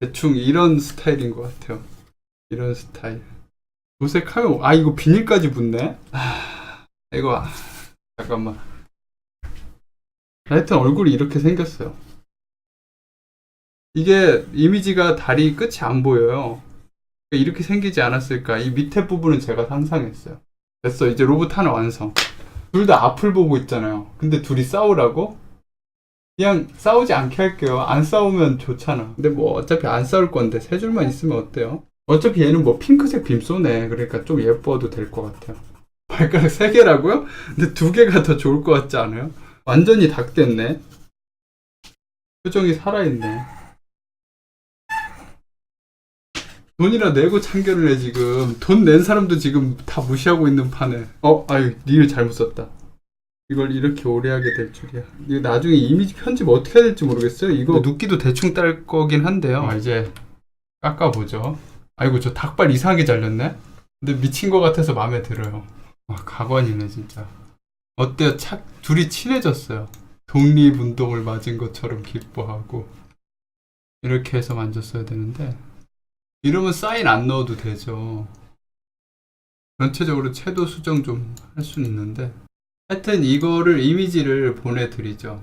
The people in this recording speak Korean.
대충 이런 스타일인 것 같아요. 이런 스타일. 도색하면 아 이거 비닐까지 붙네. 아 이거 아, 잠깐만. 하여튼 얼굴이 이렇게 생겼어요. 이게 이미지가 다리 끝이 안 보여요. 이렇게 생기지 않았을까? 이 밑에 부분은 제가 상상했어요. 됐어. 이제 로봇 하나 완성. 둘 다 앞을 보고 있잖아요. 근데 둘이 싸우라고? 그냥 싸우지 않게 할게요. 안 싸우면 좋잖아. 근데 뭐 어차피 안 싸울 건데 세 줄만 있으면 어때요? 어차피 얘는 뭐 핑크색 빔 쏘네. 그러니까 좀 예뻐도 될 것 같아요. 발가락 세 개라고요? 근데 두 개가 더 좋을 것 같지 않아요? 완전히 닭됐네. 표정이 살아있네. 돈이나 내고 참견을 해 지금 돈 낸 사람도 지금 다 무시하고 있는 판에 어 아유 니를 잘못 썼다 이걸 이렇게 오래 하게 될 줄이야. 이거 나중에 이미지 편집 어떻게 해야 될지 모르겠어요. 이거 눕기도 대충 딸 거긴 한데요. 아, 이제 깎아보죠. 아이고 저 닭발 이상하게 잘렸네? 근데 미친 것 같아서 마음에 들어요. 아 가관이네 진짜. 어때요? 착 둘이 친해졌어요. 독립운동을 맞은 것처럼 기뻐하고 이렇게 해서 만졌어야 되는데 이러면 사인 안 넣어도 되죠. 전체적으로 채도 수정 좀 할 수는 있는데 하여튼 이거를 이미지를 보내드리죠.